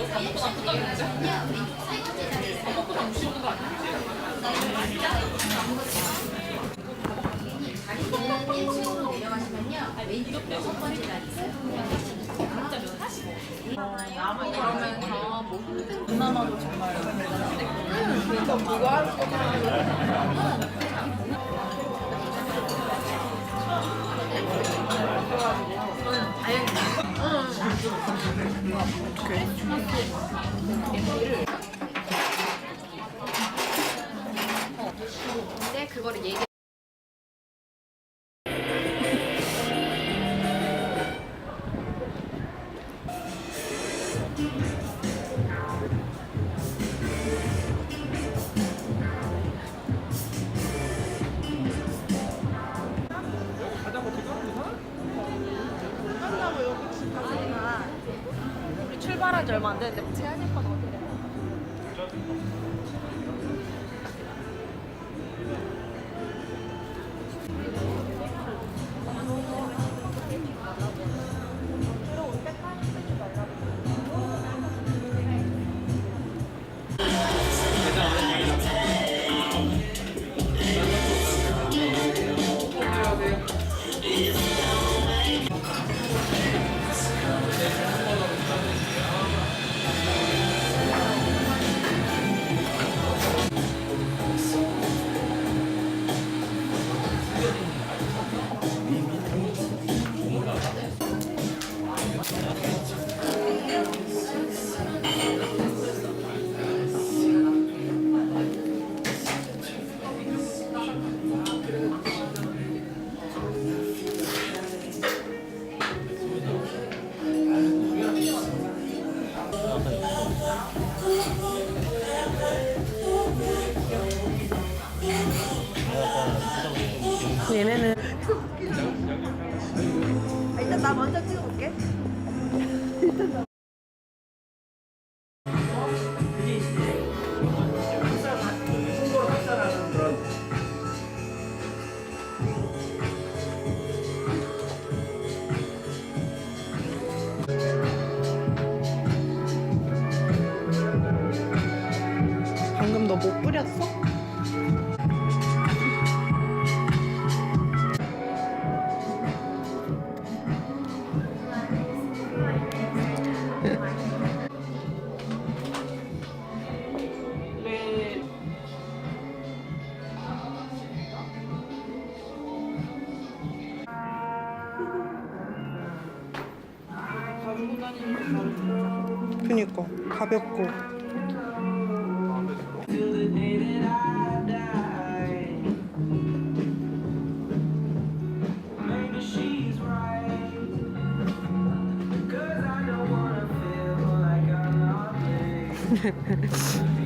여기서 먹고 나쁘다는데 밥 먹고 나면 싫은 거 아니야? 자리는 1층으로 내려가시면요. 왼쪽 여섯 번째 자리 있어요. 그러면 다뭐 힘든 그나마도 정말 근 데 얼마 안 됐는데 뭐 제한 나 먼저 찍어볼게. 뿌렸어? 가볍고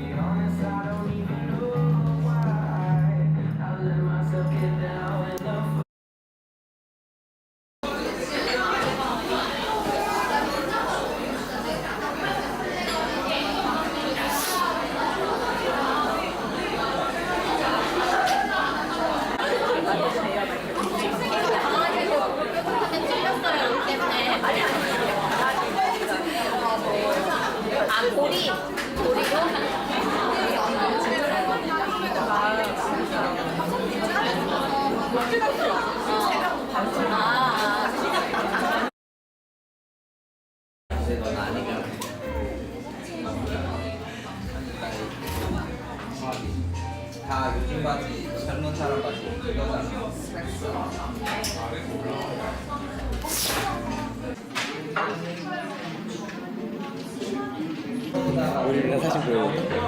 우리 옛날 사진 보여줄까?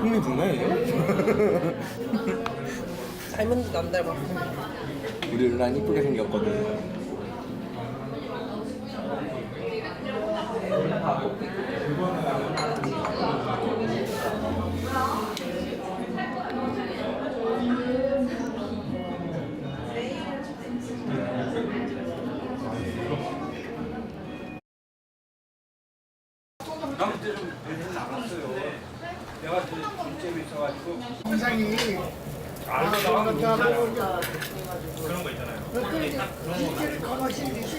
흥미 동네 이거? 닮은 듯안 닮았어 우리 룰란 이쁘게 생겼거든. 나 그때 좀 대신 나갔어요. 내가 진짜 있어가지고. 상이 알고 그런 거 있잖아요. 그런 거머신 듯이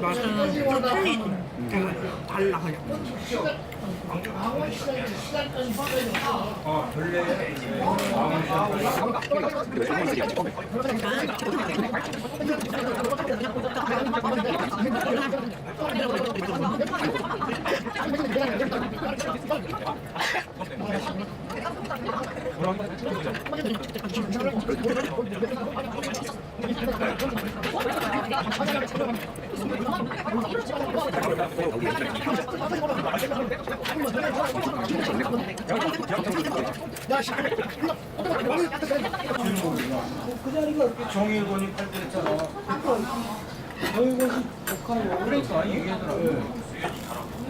맛이 좀 풀린 되게 달라 그냥. 그 자리가 정의곤이 팔때 했잖아. 정의곤이 북한이 오래니까 그러니까 얘기하더라고.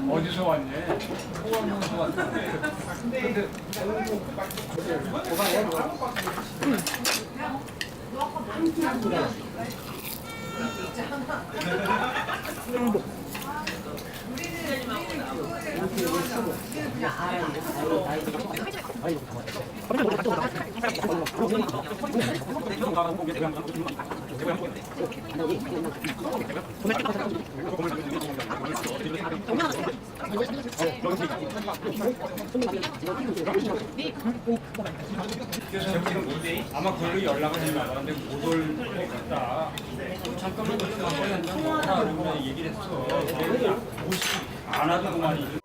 어디서 왔니? 포항에서 왔는데. 근데 어, 그래서 지금 모델이 아마 그걸로 연락을 해나가는데 못올 것 같다. 어, 잠깐만 걸려서 한번 한다고 얘기를 했어. 안 하더구만.